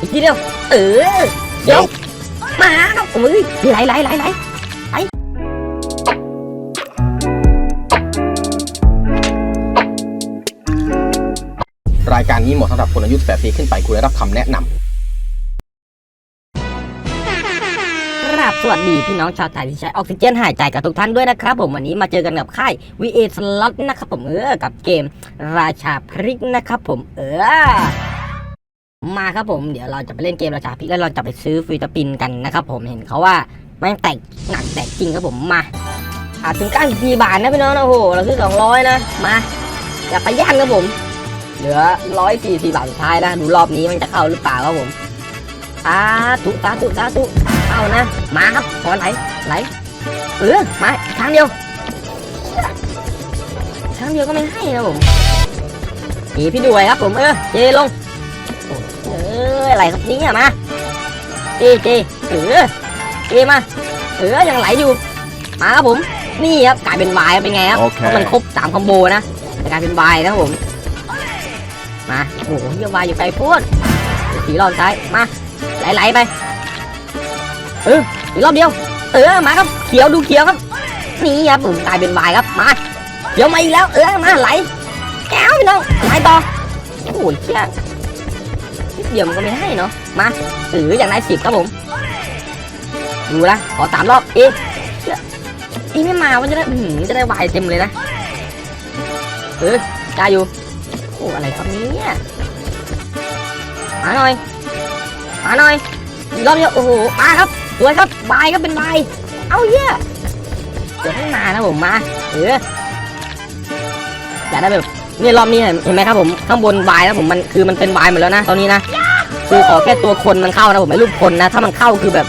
อีกทีเดียว เออ เดี๋ยว มาครับโอ้ยไหลไหลไหลไหลรายการนี้เหมาะสำหรับคนอายุ18ปีขึ้นไปควรได้รับคำแนะนำครับสวัสดีพี่น้องชาวไทยที่ใช้ออกซิเจนหายใจกับทุกท่านด้วยนะครับ ผมวันนี้มาเจอกันกับค่าย VA Slot นะครับผมเออกับเกมราชาพริกนะครับผมเออ มาครับผมเดี๋ยวเราจะไปเล่นเกมราชาพิกแล้วเราจะไปซื้อฟิลตปินกันนะครับผมเห็นเขาว่าแม่งแตกหนักแตกจริงครับผมมาอาถึง94บาทนะพี่น้องนะโอ้โหเราซื้อ200นะมาอย่าไปย่านครับผม เหลือ144บาทสุดท้ายนะดูรอบนี้มันจะเข้าหรือเปล่าครับผมสาธุสาธุสาธุเข้านะ มาครับขอไหลไหลเออมาครั้งเดียวครั้งเดียวก็ไม่ให้นะผมหนีพี่ด้วยครับผมเออเจลง อออะไรครับเนี่ยมาเจเจเออเจมาเออยังไหลอยู่ มาครับผม นี่ครับกลายเป็นวายเป็นไงครับโอเคเพราะมันครบสามคอมโบนะจะกลายเป็นวายนะครับผม มาโอ้โหยังวายอยู่ไกลโพูดสีรอบซ้ายมาไหลๆไปเอออีกรอบเดียว เออมาครับเขียวดูเขียวครับนี่ครับผมกลายเป็นวายครับมาเขียวมาอีกแล้วเออมาไหลแก้วพี่น้องไหลต่อโอ้ยเชี่ยนิด เดียวมันก็ไม่ให้เนาะมาหรืออย่างไรสิบครับผม ดูนะขอสามรอบเอ๊ะเชื่ออีไม่มามันจะได้หือจะได้วายเต็มเลยนะเออได้อยู่โอ้อะไรครับเนี่ยมาหน่อยมาหน่อยรอบเดียวโอ้โหมาครับสวยครับวายก็เป็นวายเอาเหี้ยเดี๋ยวให้มานะผมมาเอออยากได้แบบ นี่รอบนี้เห็นเห็นไหมครับผมข้างบนวายนะผมมันคือมันเป็นวายหมดแล้วนะตอนนี้นะคือขอแค่ตัวคนมันเข้านะผมไอ้รูปคนนะ ถ้ามันเข้าคือแบบ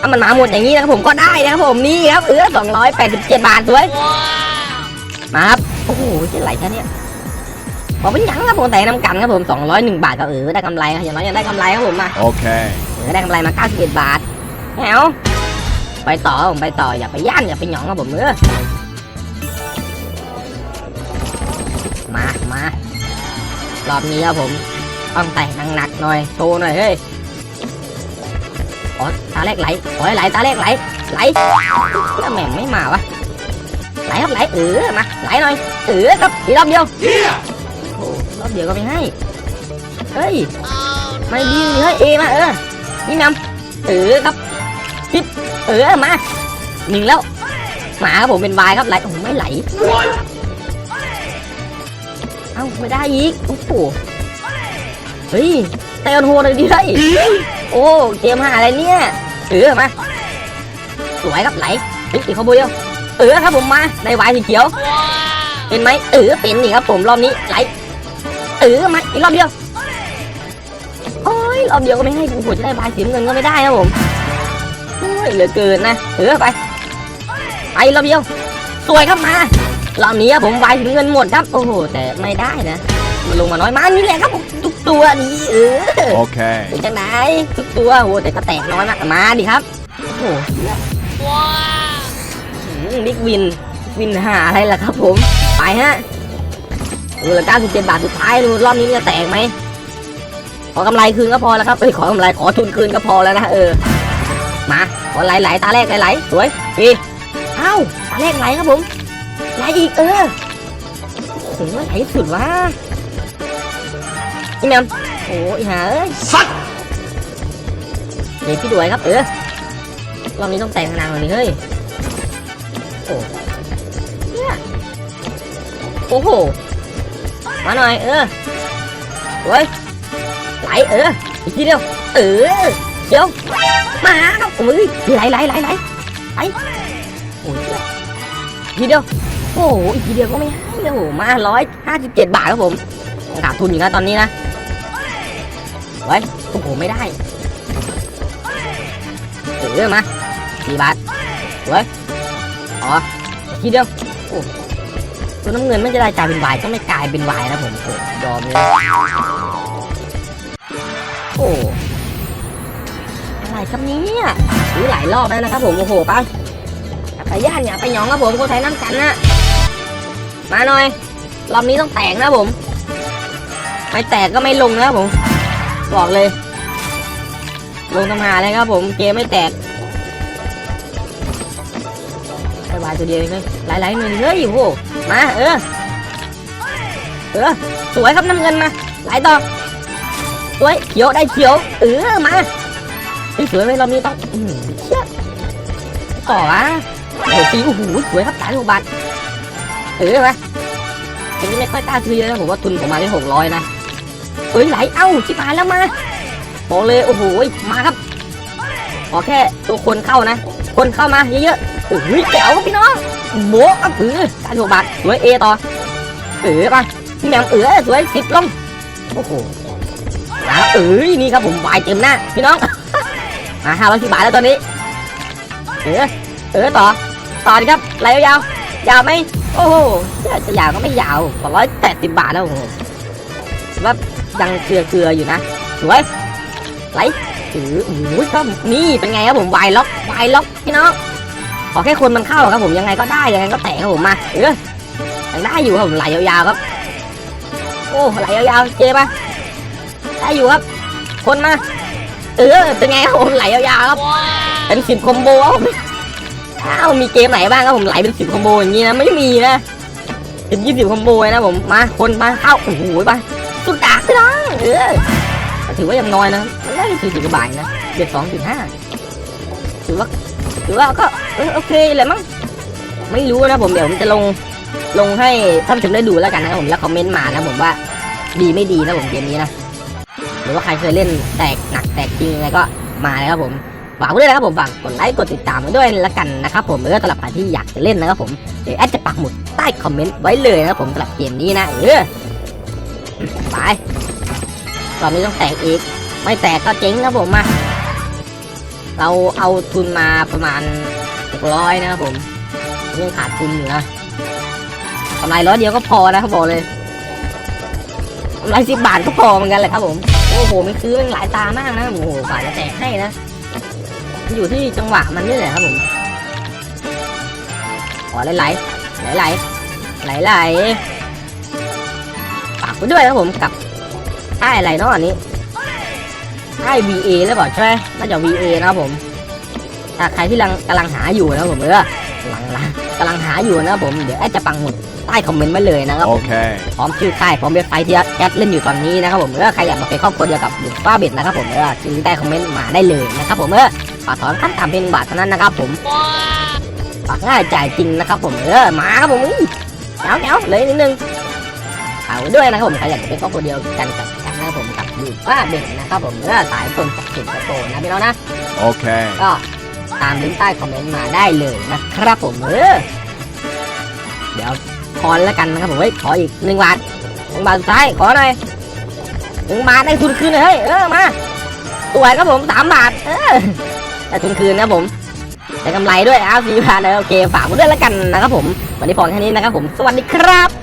ถ้ามันมาหมดอย่างนี้นะครับผมก็ได้นะครับผมนี่ครับเออสองร้อยแปดสิบเจ็ดบาทสวยมาครับโอ้โหจะไหลแค่เนี้ยบอกเป็นหยังครับผมแต่น้ำกันครับผมสองร้อยหนึ่งบาทก็เออได้กำไรครับอย่างน้อยยังได้กำไรครับผมมา Okay. เออได้กำไรมาเก้าสิบเอ็ดบาทแหวไปต่อครับผมไปต่ออย่าไปย่านอย่าไปหยองครับผมเออ รอบนี้ครับผม ต้องแต่งหนักๆหน่อย โชว์หน่อยเฮ้ยขอตาแรกไหลขอให้ไหลตาแรกไหล ไหลแล้วแหม่มไม่มาวะ ไหลครับไหลเออมาไหลหน่อยเออครับอีกรอบเดียวโอ้รอบเดียวก็ไม่ให้เฮ้ยไม่ดีเลยเฮ้ยเอมาเออนี่นำเออครับทิปเออมาหนึ่งแล้วมาครับผมเป็นวายครับไหลโอ้โหไม่ไหลเอ้าไม่ได้อีกโอ้โหเฮ้ยเตะโหดเลยดิเฮ้ยโอ้เกมหาอะไรเนี่ยเออมาสวยครับไหลเฮ้ยอีกขโมยเดียวเออครับผมมาได้วายสีเขียวเป็นไหมเออเป็นนี่ครับผมรอบนี้ไหลเออมาอีกรอบเดียวโอ้ยรอบเดียวก็ไม่ให้กูจะได้วายสีน้ำเงินก็ไม่ได้ครับผมโอ้ยเหลือเกินนะเออไปไปรอบเดียวสวยครับมา รอบนี้ผมวายถึงเงินหมดครับ โอ้โห แต่ไม่ได้นะ มันลงมาน้อยมานี่แหละครับผมทุกตัวนี่เออ Okay. เป็นจังไหนทุกตัวโอ้โหแต่ก็แตกน้อยมากมาดิครับโอ้โหว้าวบิ๊กวินวินหาอะไรล่ะครับ ผมไปฮะดูละ97บาทสุดท้ายดูรอบนี้มันจะแตกไหมขอกำไรคืนก็พอแล้วครับเอ้ยขอกำไรขอทุนคืนก็พอแล้วนะเออมาขอไหลๆตาแรกไหลๆสวยดีเอ้าตาแรกไหลครับผม ไหลอีกเออโอ้โหไหลสุดวะนี่แมมโอ้ยหาเอ้ยสัตเดี๋ยวพี่ด้วยครับเออรอบนี้ต้องแต่งนางเลยเฮ้ยโอ้เนี่ยโอ้โหมาหน่อยเออเว้ยไหลเอออีกทีเดียวเออเดี๋ยวมาครับโอ้ยไหลไหลไหลไหลไหลโอ้ยทีเดียว โอ้โหอีกทีเดียวก็ไม่ให้โอ้โหมาร้อยห้าสิบเจ็ดบาทครับผมขาดทุนอยู่นะตอนนี้นะไว้ยโอ้โหไม่ได้เออมาสี่บาทไว้ยอ๋ออีกทีเดียวโอ้ตัวน้ำเงินไม่จะได้กลายเป็นวายก็ไม่กลายเป็นวายนะผมโอ้ยอมเลยโอ้อะไรครับเนี่ยซื้อหลายรอบแล้วนะครับผมโอ้โหไปไปย่านอย่าไปหยองครับผมคนไทยน้ำกันนะ มาหน่อยรอบนี้ต้องแตกนะผม ไม่แตกก็ไม่ลงนะผม บอกเลย ลงทำหาเลยครับผมเกมไม่แตกสบายตัวเดียวเองเลยหลายๆหนึ่งเฮ้ยโอ้โหมาเออเออสวยครับน้ำเงินมาหลายต่อสวยเขียวได้เขียวเออมาสวยไหมรอบนี้ต้องเชี่ยต่อวะโอ้โหตีโอ้โหสวยครับสายหกบาท เออมาอันนี้ไม่ค่อยกล้าซื้อเลยนะผมว่าทุนผมมาได้หกร้อยนะเอ้ยไหลเอ้าชิบหายแล้วมาบอกเลยโอ้โหมาครับขอแค่ตัวคนเข้านะ คนเข้ามาเยอะๆโอ้ยแจ๋วพี่น้องโบ๊ะอะเออการหกบาทสวยเอต่อเออไปพี่แมมเออสวยสิบลงโอ้โหมาเอ้ยนี่ครับผมวายเต็มหน้าพี่น้องมาห้าร้อยสิบบาทแล้วตอนนี้ เออเออต่อต่อดีครับไหลยาวๆยาวไหม โอ้โหจะยาวก็ไม่ยาวสองร้อยแปดสิบบาทแล้วโอ้โหถือว่ายังเกลือเกลืออยู่นะสวยไหลเออโอ้โหก็นี่เป็นไงครับผมวายล็อกวายล็อกพี่น้องขอแค่คนมันเข้าครับผมยังไงก็ได้ยังไงก็แตะครับผมมาเออยังได้อยู่ครับผมไหลยาวๆครับ โอ้ไหลยาวๆเจปะได้อยู่ครับ คนมาเออเป็นไงครับผมไหลยาวๆครับเป็นสิบคอมโบครับผม อ้าวมีเกมไหนบ้างครับผมไหลเป็นสิบคอมโบอย่างนี้นะไม่มีนะถึงยี่สิบคอมโบนะผมมาคนมาเข้าโอ้โหไปสุดดาบไปเลยเออถือว่ายังน้อยนะได้สี่สิบกว่าบาทนะเดือนสองจุดห้าถือว่าถือว่าก็โอเคเลยมั้งไม่รู้นะผมเดี๋ยวผมจะลงลงให้ท่านผู้ชมได้ดูแล้วกันนะครับผมแล้วคอมเมนต์มานะผมว่าดีไม่ดีนะผมเกมนี้นะหรือว่าใครเคยเล่นแตกหนักแตกจริงอะไรก็มาเลยครับผม ฝากไว้ด้วยนะครับผมฝากกดไลค์กดติดตามไว้ด้วยละกันนะครับผมเออสำหรับใครที่อยากจะเล่นนะครับผมเดี๋ยวแอดจะปักหมุดใต้คอมเมนต์ไว้เลยนะครับผมสำหรับเกมนี้นะเออไปตอนนี้ต้องแตกอีก ไม่แตกก็เจ๊งครับผมมาเราเอาทุนมาประมาณหกร้อยนะครับผมยังขาดทุนอยู่นะกำไรร้อยเดียวก็พอนะครับบอกเลยกำไรสิบบาทก็พอเหมือนกันแหละครับผมโอ้โหมันซื้อมันหลายตามากนะโอ้โหฝ่ายจะแตกให้นะ อยู่ที่จังหวะมันนี่แหละครับผมขอไหลไหลไหลไหลไหลไหลฝากไปด้วยนะครับผมกับไอ้อะไรเนาะอันนี้ไอ้ VA หรือเปล่าใช่ไหมน่าจะ VA นะครับผมถ้าใครที่กำลังกำลังหาอยู่นะครับผมเออกำลังกำลังหาอยู่นะครับผมเดี๋ยวแอดจะปังหมุดใต้คอมเมนต์ไว้เลยนะครับผม Okay. พร้อมชื่อค่ายพร้อมเว็บไซต์ที่แอดเล่นอยู่ตอนนี้นะครับผมเออใครอยากมาเป็นครอบครัวเดียวกับบุกฟ้าเบ็ดนะครับผมเออชื่อใต้คอมเมนต์มาได้เลยนะครับผมเออ ฝากถอนขั้นต่ำเป็นบาทเท่านั้นนะครับผมฝากง่ายจ่ายจริงนะครับผมเออมาครับผมอุ้ยเจ้าเจ้าเลยนิดนึงฝากไว้ด้วยนะครับผมใครอยากจะเป็นครอบครัวเดียวกันกับกันนะครับผมกับบุกฟ้าเบ็ดนะครับผมเออสายคนจากสิงคโปร์นะพี่น้องนะ Okay. ก็ตามลิงก์ใต้คอมเมนต์มาได้เลยนะครับผมเออเดี๋ยวขอแล้วกันนะครับผมเฮ้ยขออีกหนึ่งบาทหนึ่งบาทสุดท้ายขอหน่อยหนึ่งบาทได้ทุนคืนเลยเฮ้ยเออมาสวยครับผมสามบาทเออ แต่ทุนคืนนะผมได้กำไรด้วยอ้าวสี่บานเลยโอเคฝากไว้ด้วยแล้วกันนะครับผม วันนี้พอแค่นี้นะครับผมสวัสดีครับ